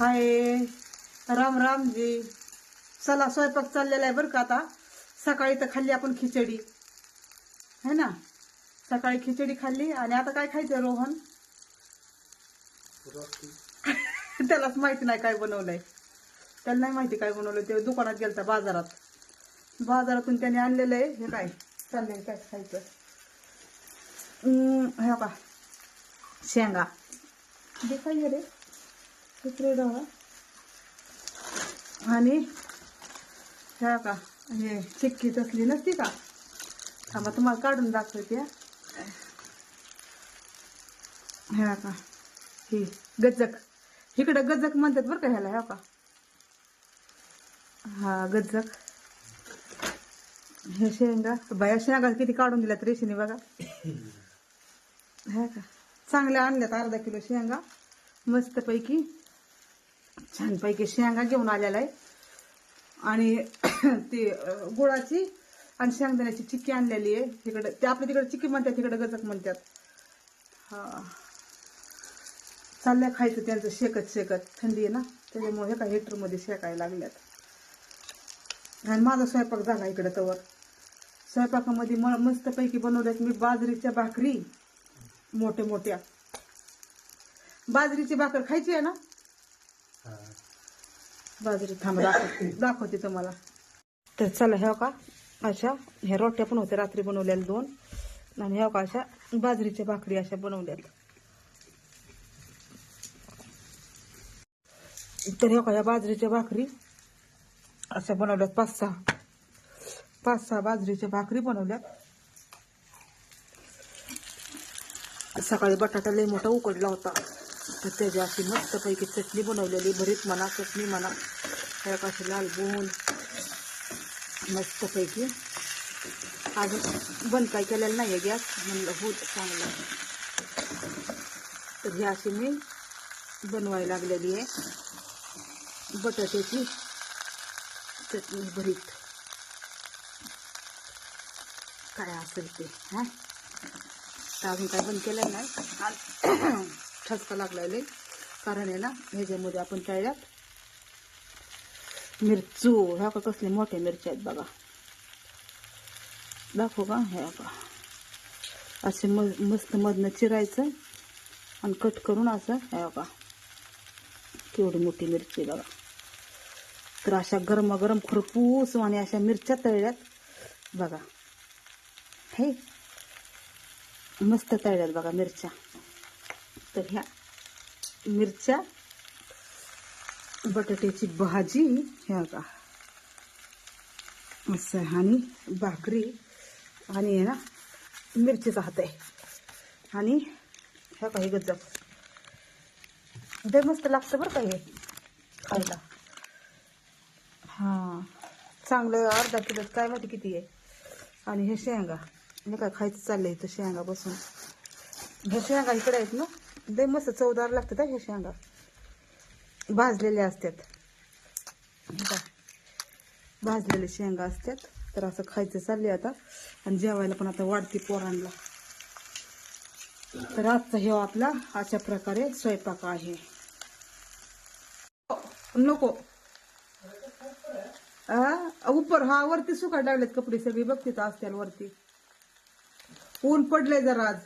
हाय. राम राम जी. चला स्वयंपाक चाललेला आहे बरं का आता. सकाळी तर खाल्ली आपण खिचडी. है ना? सकाळी खिचडी खाल्ली आणि आता काय खायचं रोहन? त्यालाच माहिती नाही काय बनवलंय. त्याला नाही माहिती काय बनवलं ते दुकानात गेलता बाजारात. बाजारातून त्याने आणलेलं आहे. हे काय? चाललंय काय खायचं? हे का शेंगा. जे खायचं रे सुत्रे डावा आणि ह्या का हे चिक्की तसली नसती का? थांबा तुम्हाला काढून दाखवते ह्या का ही गज्जक इकडं गज्जक म्हणतात बरं का ह्याला ह्या का? हा गज्जक हे शेंगा बाया शेंगा किती काढून दिल्यात रेशीने बघा. ह्या का चांगल्या आणल्यात अर्धा किलो शेंगा. मस्तपैकी छानपैकी शेंगा घेऊन आलेला आहे. आणि ते गुळाची आणि शेंगदाण्याची चिक्की आणलेली आहे. तिकडं ते आपल्या तिकडे चिक्की म्हणतात तिकडे गजक म्हणतात. हा. चालल्या खायचं त्यांचं शेकत शेकत. थंडी आहे ना त्याच्यामुळे हे काय हिटरमध्ये शेकायला लागल्यात. आणि माझा स्वयंपाक झाला इकडे तवर. स्वयंपाकामध्ये म मस्तपैकी बनवल्यात मी बाजरीच्या भाकरी. मोठ्या मोठ्या. बाजरीची भाकर खायची आहे ना? बाजरी थांब दाखवते. दाखवते तुम्हाला. तर चला ह्या का अशा ह्या रोट्या पण होत्या. रात्री बनवल्या दोन. आणि ह्या का अशा बाजरीच्या भाकरी अशा बनवल्यात. तर ह्या का ह्या बाजरीच्या भाकरी अशा बनवल्यात. पाच सहा. पाच सहा बाजरीच्या भाकरी बनवल्यात. सकाळी बटाटा लय मोठा उकडला होता. तर त्याची अशी मस्तपैकी चटणी बनवलेली भरीत म्हणा चटणी म्हणा ह्या अशी लाल गुण मस्तपैकी. अजून बंद काय केलेलं नाही आहे गॅस म्हणलं होत चांगलं. तर ही अशी मी बनवायला लागलेली आहे. बटाट्याची चटणी भरीत. काय असेल ते हां? अजून काय बंद केलं नाही. ठसका लागलेले कारण आहे ना ह्याच्यामध्ये आपण तळल्यात मिरचू. ह्या का कसले मोठ्या मिरच्या आहेत बघा. दाखवू का? ह्या का असे म मस्त मधनं चिरायचं आणि कट करून असं ह्या का केवढी मोठी मिरची बघा. तर अशा गरमागरम खरपूस आणि अशा मिरच्या तळल्यात बघा. हे. मस्त तळल्यात बघा मिरच्या. तर ह्या मिरच्या बटाट्याची भाजी ह्या का असं आणि भाकरी आणि आहे ना मिरचीचा हात आहे. आणि ह्या काही गजब. दे मस्त लागतं बरं का हे खायला. हां. चांगलं अर्धा किलो काय माहिती किती आहे. आणि हे शेंगा. हे काय खायचं चाललंय इथं शेंगा बसून ह्या शेंगा इकडे आहेत ना? लय मस्त चवदार लागतात ह्या शेंगा. भाजलेल्या असतात. भाजलेल्या भाजलेले शेंगा असतात. तर असं खायचं चालले आता. आणि जेवायला पण आता वाढती पोरांना. तर आजचा हे आपला अशा प्रकारे स्वयंपाक आहे. नको. आ उपर हा वरती सुकायला लागलेत कपडे सगळी. बघते तर असत्याल वरती. ऊन पडले जरा आज.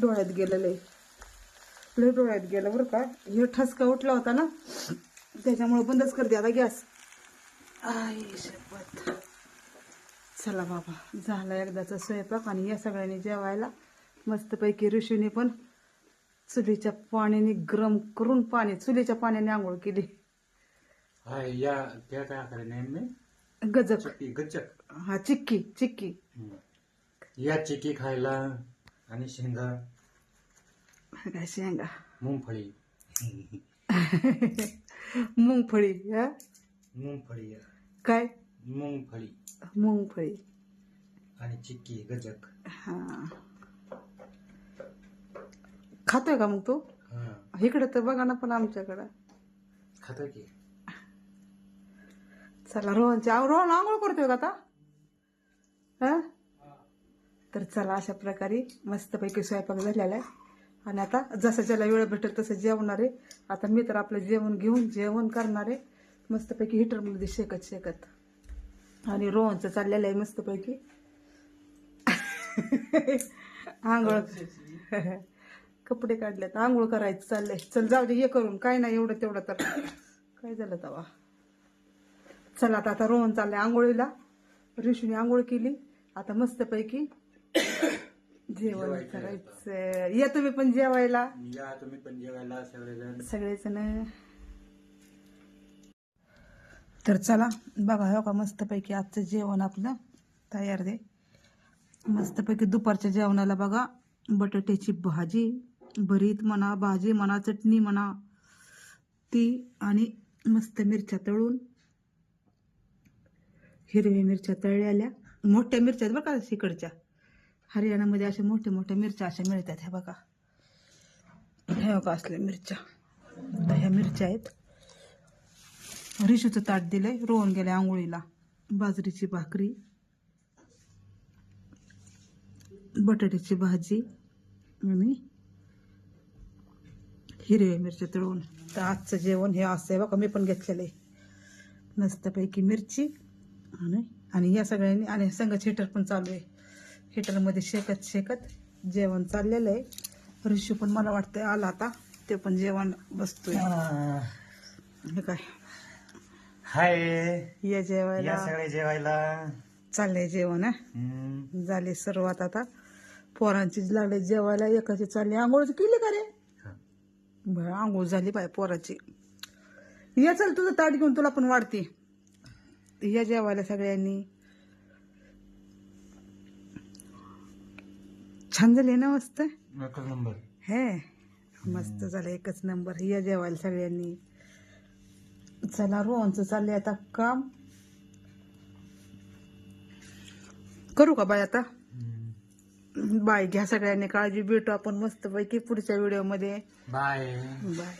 डोळ्यात गेलेलं. आहे लय डोळ्यात गेलं बरं का. हे ठसका उठला होता ना. त्याच्यामुळे बंदच करते आता गॅस. आय शपथ. चला बाबा झाला एकदाचा स्वयंपाक आणि या सगळ्यांनी जेवायला. मस्तपैकी ऋषीने पण चुलीच्या पाण्याने गरम करून पाणी चुलीच्या पाण्याने आंघोळ केली. हाय या त्या काय गजक. चक्की गच्चक हा चिक्की चिक्की. या चिकी खायला आणि शेंगा. काय शेंगा? मुंगफळी. मुंगफळी हा? मुंगफळी. काय? मुंगफळी. मुंगफळी. आणि चिक्की गजक. हा. खातोय का मग तू? हा. इकडे तर बघा ना पण आमच्याकडं. खाता की? चला रोहनची आव रोहन आंघोळ करतोय का आता? हा? तर चला अशा प्रकारे मस्तपैकी स्वयंपाक झालेला आहे. आणि आता जसं ज्याला वेळ भेटेल तसं जेवणार आहे. आता मी तर आपलं जेवण घेऊन जेवण करणार आहे. मस्तपैकी हिटरमध्ये शेकत शेकत. आणि रोहनचं चाललेलं आहे मस्तपैकी. आंघोळ. कपडे काढलेत. आंघोळ करायचं चाललंय. चल जाऊ दे हे करून. काय नाही एवढं तेवढं तर. काय झालं तवा? चला आता आता रोहन चाललंय आंघोळीला. ऋषीने आंघोळ केली. आता मस्तपैकी जेवण करायचं या तुम्ही पण जेवायला? या तुम्ही पण जेवायला सगळेजण. सगळेजण. तर चला बघा हो का मस्तपैकी आजचं जेवण आपलं तयार दे मस्तपैकी दुपारच्या जेवणाला बघा बटाट्याची भाजी भरीत म्हणा भाजी म्हणा चटणी म्हणा ती आणि मस्त मिरच्या तळून हिरव्या मिरच्या तळलेल्या मोठ्या मिरच्या आहेत बरं का तिकडच्या हरियाणामध्ये अशा मोठ्या मोठ्या मिरच्या अशा मिळतात ह्या बघा. ह्या बघा असल्या मिरच्या. आता ह्या मिरच्या आहेत. रिशूचं ताट दिलंय रोवून गेले आंघोळीला. बाजरीची भाकरी बटाट्याची भाजी आणि हिरव्या मिरच्या तळून. तर आजचं जेवण हे असं आहे बघा मी पण घेतलेलं आहे. मस्तपैकी मिरची आणि आणि या सगळ्यांनी आणि संघ थिएटर पण चालू आहे. हिटरमध्ये शेकत शेकत जेवण चाललेलं आहे. ऋषू पण मला वाटतं आला आता. ते पण जेवण बसतोय. हे. काय? हाय. या या जेवायला सगळे जेवायला. चाललंय जेवण हं? हम्म. झाली सुरुवात आता. पोरांची लागले जेवायला एकाची चालली. आंघोळ केली का रे? हा. आंघोळ झाली बाय पोराची. ये चल तुझं ताट घेऊन तुला पण वाढते. या जेवायला सगळ्यांनी. छान झाले ना मस्त? एकच नंबर. हे मस्त झालं एकच नंबर. या जेवायला सगळ्यांनी. चला रोहनचं चाललंय आता काम. करू का बाय आता. बाय घ्या सगळ्यांनी काळजी. भेटू आपण मस्त पैकी पुढच्या व्हिडिओमध्ये बाय. बाय.